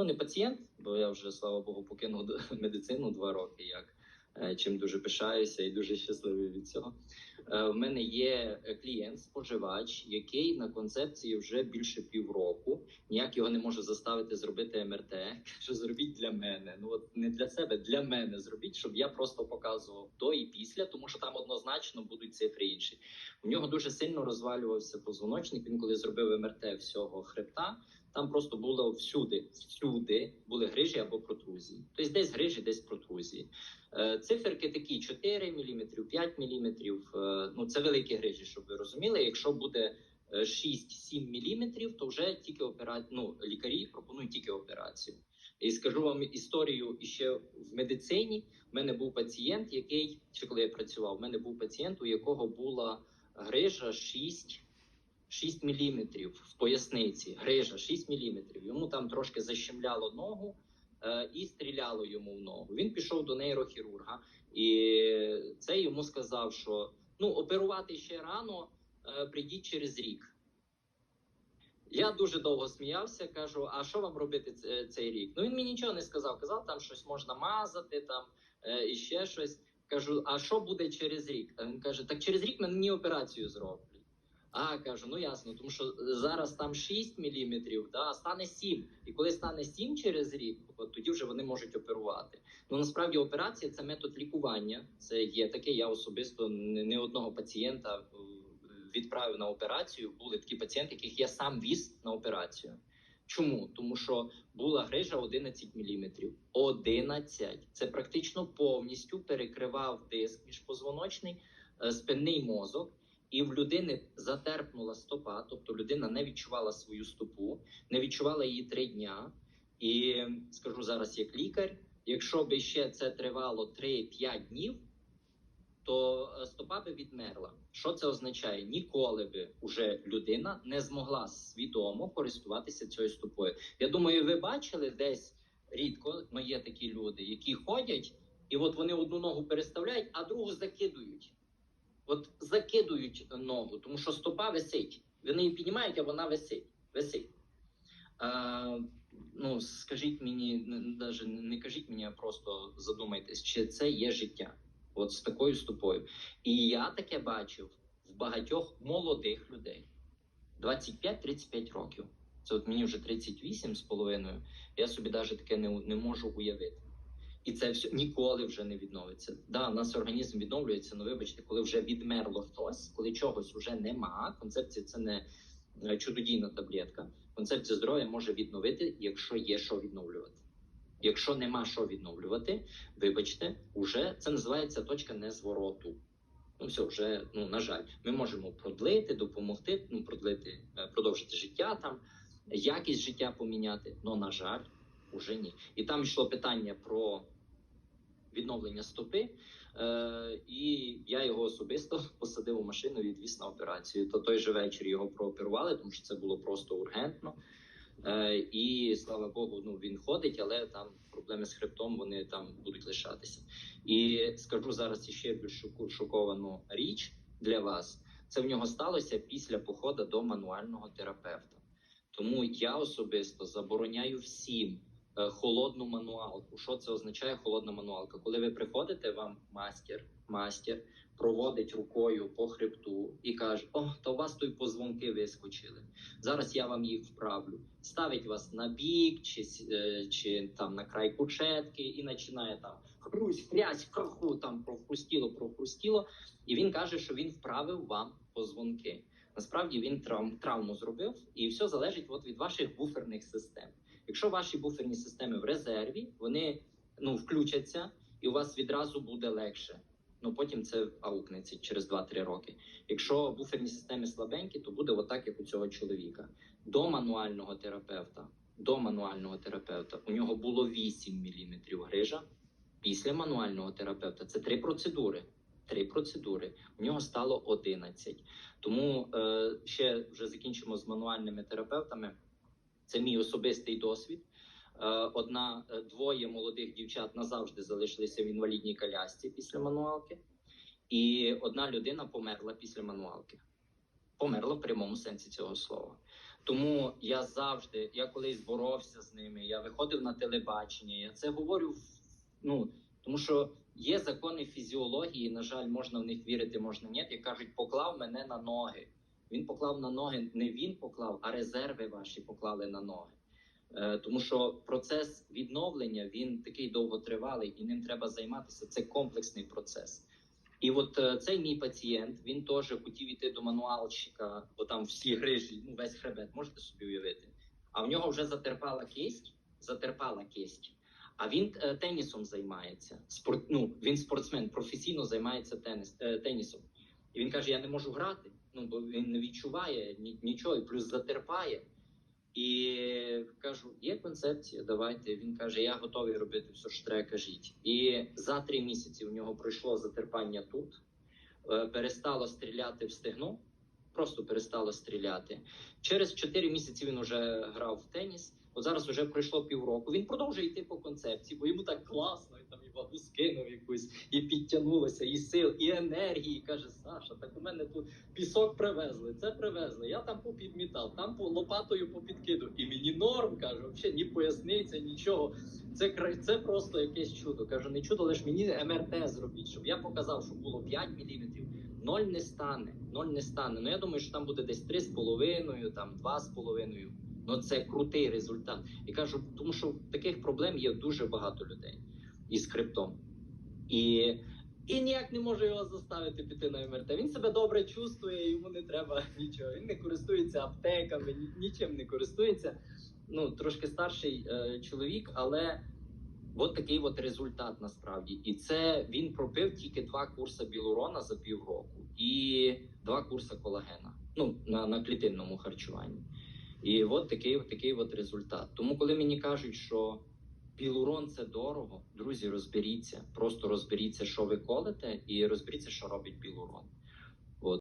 Ну не пацієнт, бо я вже слава Богу покинув медицину два роки, як е, чим дуже пишаюся і дуже щасливий від цього. Е, В мене є е, клієнт, споживач, який на концепції вже більше півроку. Ніяк його не можу заставити зробити МРТ. Кажу, зробіть для мене. Ну от не для себе, для мене зробіть, щоб я просто показував до і після, тому що там однозначно будуть цифри інші. У нього дуже сильно розвалювався позвоночник. Він коли зробив МРТ всього хребта, там просто було всюди, всюди були грижі або протрузії. Тобто десь грижі, десь протрузії. Е, Циферки такі 4 мм, 5 мм. Ну це великі грижі, щоб ви розуміли. Якщо буде 6-7 мм, то вже тільки опера... ну, лікарі пропонують тільки операцію. І скажу вам історію ще в медицині. У мене був пацієнт, який ще коли я працював, у мене був пацієнт, у якого була грижа 6 6 мм в поясниці, грижа 6 мм. Йому там трошки защемляло ногу е, і стріляло йому в ногу. Він пішов до нейрохірурга, і це йому сказав, що ну оперувати ще рано, прийдіть через рік. Я дуже довго сміявся, кажу: а що вам робити цей рік? Ну він мені нічого не сказав. Казав, там щось можна мазати, там е, і ще щось. Кажу, а що буде через рік? Він каже: так через рік мені операцію зроблять. А кажу, ну ясно, тому що зараз там 6 мм, да, а стане 7. І коли стане 7 через рік, тоді вже вони можуть оперувати. Ну насправді операція це метод лікування. Це є таке. Я особисто не, одного пацієнта е, відправив на операцію. Були такі пацієнти, яких я сам віз на операцію. Чому? Тому що була грижа 11 мм. 11. Це практично повністю перекривав диск міжпозвоночний, е, спинний мозок. І в людини затерпнула стопа, тобто людина не відчувала свою стопу, не відчувала її три дня. І скажу зараз, як лікар, якщо би ще це тривало 3-5 днів, то е, стопа би відмерла. Що це означає? Ніколи би уже людина не змогла свідомо користуватися цією стопою. Я думаю, ви бачили десь рідко, але є такі люди, які ходять, і от вони одну ногу переставляють, а другу закидують. От закидують ногу, тому що стопа висить. Вони її піднімають, а вона висить. висить. А, ну, скажіть мені, навіть не кажіть мені, а просто задумайтесь, чи це є життя. От з такою стопою. І я таке бачив в багатьох молодих людей 25-35 років. Це от мені вже 38 з половиною. Я собі навіть таке не, не можу уявити. І це все ніколи вже не відновиться. Да, у нас організм відновлюється, але вибачте, коли вже відмерло щось, коли чогось вже нема. Концепція це не е, чудодійна таблетка. Концепція здоров'я може відновити, якщо є що відновлювати. Якщо нема що відновлювати, вибачте, уже це називається точка незвороту. Ну все, вже ну на жаль, ми можемо продлити, допомогти, ну продлити, е, продовжити життя там, якість життя поміняти. але на жаль, уже ні. І там йшло питання про відновлення стопи. Е, і я його особисто посадив у машину і відвіз на операцію. То той же вечір його прооперували, тому що це було просто ургентно. Е, і слава Богу, ну він ходить, але там проблеми з хребтом вони там будуть лишатися. І скажу зараз ще більш шоковану річ для вас. Це в нього сталося після походу до мануального терапевта. Тому я особисто забороняю всім холодну мануалку. Що це означає холодна мануалка? Коли ви приходите, вам мастер, мастер проводить рукою по хребту і каже: О, то у вас тут позвонки вискочили. Зараз я вам їх вправлю. Ставить вас на бік, чи, е, чи там на край кучетки, і починає там хрусь, хрясь, храху, там прохрустіло, прохрустіло. І він каже, що він вправив вам позвонки. Насправді він травм, травму зробив, і все залежить от від ваших буферних систем. Якщо ваші буферні системи в резерві, вони ну включаться, і у вас відразу буде легше. Ну потім це аукнеться через 2-3 роки. Якщо буферні системи слабенькі, то буде отак, як у цього чоловіка. До мануального терапевта, до мануального терапевта у нього було 8 мм грижа. Після мануального терапевта це три процедури. Три процедури. У нього стало 11. Тому е, ще вже закінчимо з мануальними терапевтами. Це мій особистий досвід. Е, одна, е, двоє молодих дівчат назавжди залишилися в інвалідній колясці після мануалки, і одна людина померла після мануалки. Померла в прямому сенсі цього слова. Тому я завжди, я колись боровся з ними, я виходив на телебачення. Я це говорю ну тому що є закони фізіології. На жаль, можна в них вірити, можна ні. Як кажуть, поклав мене на ноги. Він поклав на ноги, не він поклав, а резерви ваші поклали на ноги. Е, тому що процес відновлення він такий довготривалий і ним треба займатися. Це комплексний процес. І от е, цей мій пацієнт він теж хотів іти до мануалщика, бо там всі грижі, ну весь хребет, можете собі уявити. А в нього вже затерпала кисть, затерпала кисть. А він е, тенісом займається. Спорт, ну, він спортсмен, професійно займається теніс, тенісом. І він каже: Я не можу грати. Ну бо він не відчуває нічого, і плюс затерпає. І кажу, є концепція, давайте. Він каже: Я готовий робити все, що треба, кажіть. І за три місяці у нього пройшло затерпання тут, е, перестало стріляти в стегно, просто перестало стріляти. Через чотири місяці він вже грав в теніс. От зараз вже пройшло півроку. Він продовжує йти по концепції, бо йому так класно, вагу скинув якусь, і підтягнулося, і сил, і енергії. Каже, Саша, так у мене тут пісок привезли, це привезли. Я там попідмітав, там по лопатою попідкидав. І мені норм каже, взагалі ні поясниця, нічого. Це це просто якесь чудо. Кажу, не чудо, лише мені МРТ зробіть, щоб я показав, що було 5 міліметрів. Ноль не стане, ноль не стане. Ну я думаю, що там буде десь 3,5, там 2,5. Ну це крутий результат. І кажу, тому що таких проблем є дуже багато людей із хребтом. І, і ніяк не може його заставити піти на МРТ. Він себе добре чувствує, йому не треба нічого. Він не користується аптеками, нічим не користується. Ну, трошки старший е, чоловік, але от такий от результат насправді. І це він пропив тільки два курси білурона за півроку і два курси колагена. Ну, на, на клітинному харчуванні. І от такий, от такий от результат. Тому, коли мені кажуть, що білурон це дорого, друзі, розберіться, просто розберіться, що ви колите, і розберіться, що робить білурон.